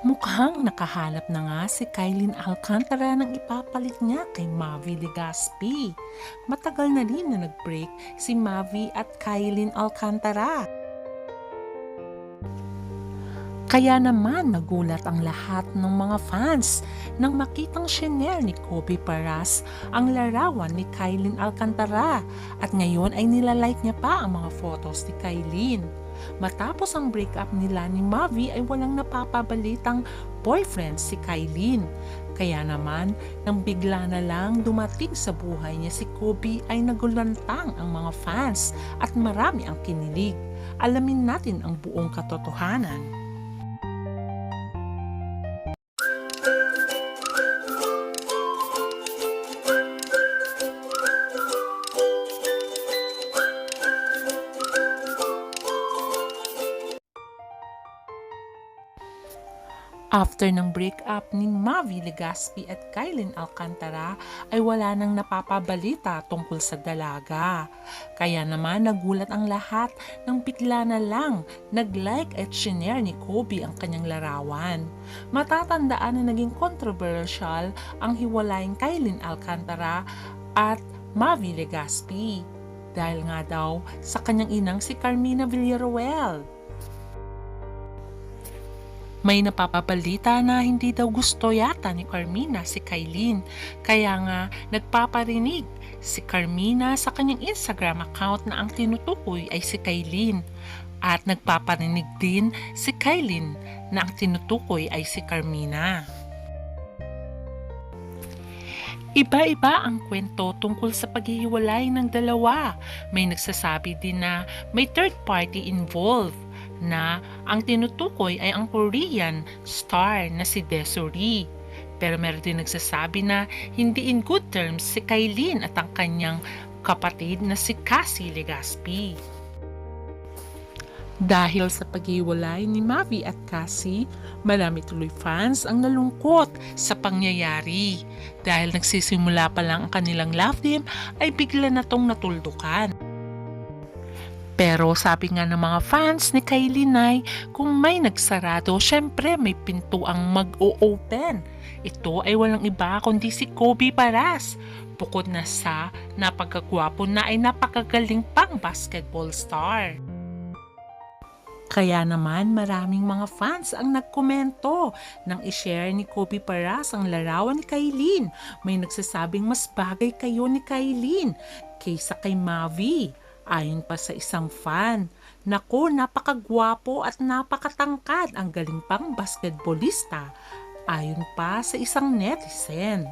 Mukhang nakahanap na nga si Kylin Alcantara ng ipapalit niya kay Mavi Legaspi. Matagal na rin na nag-break si Mavi at Kylin Alcantara. Kaya naman nagulat ang lahat ng mga fans nang makitang shinare ni Kobe Paras ang larawan ni Kylin Alcantara at ngayon ay nilalike niya pa ang mga photos ni Kylin. Matapos ang breakup nila ni Mavi ay walang napapabalitang boyfriend si Kylin. Kaya naman, nang bigla na lang dumating sa buhay niya si Kobe ay nagulantang ang mga fans at marami ang kinilig. Alamin natin ang buong katotohanan. After ng breakup ni Mavi Legaspi at Kylin Alcantara ay wala nang napapabalita tungkol sa dalaga. Kaya naman nagulat ang lahat nang bigla na lang nag-like at shinare ni Kobe ang kanyang larawan. Matatandaan na naging controversial ang hiwalaing Kylin Alcantara at Mavi Legaspi dahil nga daw sa kanyang inang si Carmina Villaruel. May napapabalita na hindi daw gusto yata ni Carmina si Kailin. Kaya nga nagpaparinig si Carmina sa kanyang Instagram account na ang tinutukoy ay si Kailin. At nagpaparinig din si Kailin na ang tinutukoy ay si Carmina. Iba-iba ang kwento tungkol sa paghihiwalay ng dalawa. May nagsasabi din na may third party involved na ang tinutukoy ay ang Korean star na si Desiree. Pero meron din nagsasabi na hindi in good terms si Kailin at ang kanyang kapatid na si Cassie Legaspi. Dahil sa paghiwalay ni Mavi at Cassie, marami tuloy fans ang nalungkot sa pangyayari. Dahil nagsisimula pa lang ang kanilang love team ay bigla na tong natuldukan. Pero sabi nga ng mga fans ni Kylie Nay, kung may nagsarado, syempre may pinto ang mag-o-open. Ito ay walang iba kundi si Kobe Paras. Bukod na sa napagkagwapo na ay napakagaling pang basketball star. Kaya naman maraming mga fans ang nagkomento nang ishare ni Kobe Paras ang larawan ni Kailin. May nagsasabing mas bagay kayo ni Kailin kaysa kay Mavi. Ayon pa sa isang fan, Nako, napakagwapo at napakatangkad ang galing pang basketballista. Ayon pa sa isang netizen.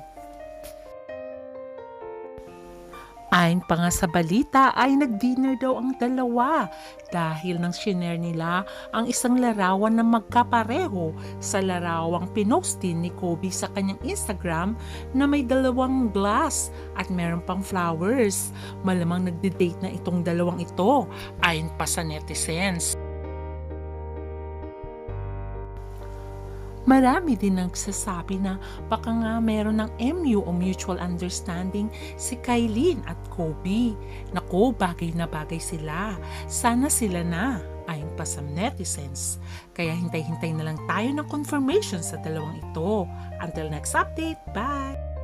Ayon pa nga sa balita ay nag-dinner daw ang dalawa dahil nang shinare nila ang isang larawan na magkapareho sa larawang pinost ni Kobe sa kanyang Instagram na may dalawang glass at meron pang flowers. Malamang nagde-date na itong dalawang ito ayon pa sa netizens. Marami din nagsasabi na baka nga meron ng MU o mutual understanding si Kailin at Kobe. Nako, bagay na bagay sila. Sana sila na ayon pa sa netizens. Kaya hintay-hintay na lang tayo ng confirmation sa dalawang ito. Until next update, bye!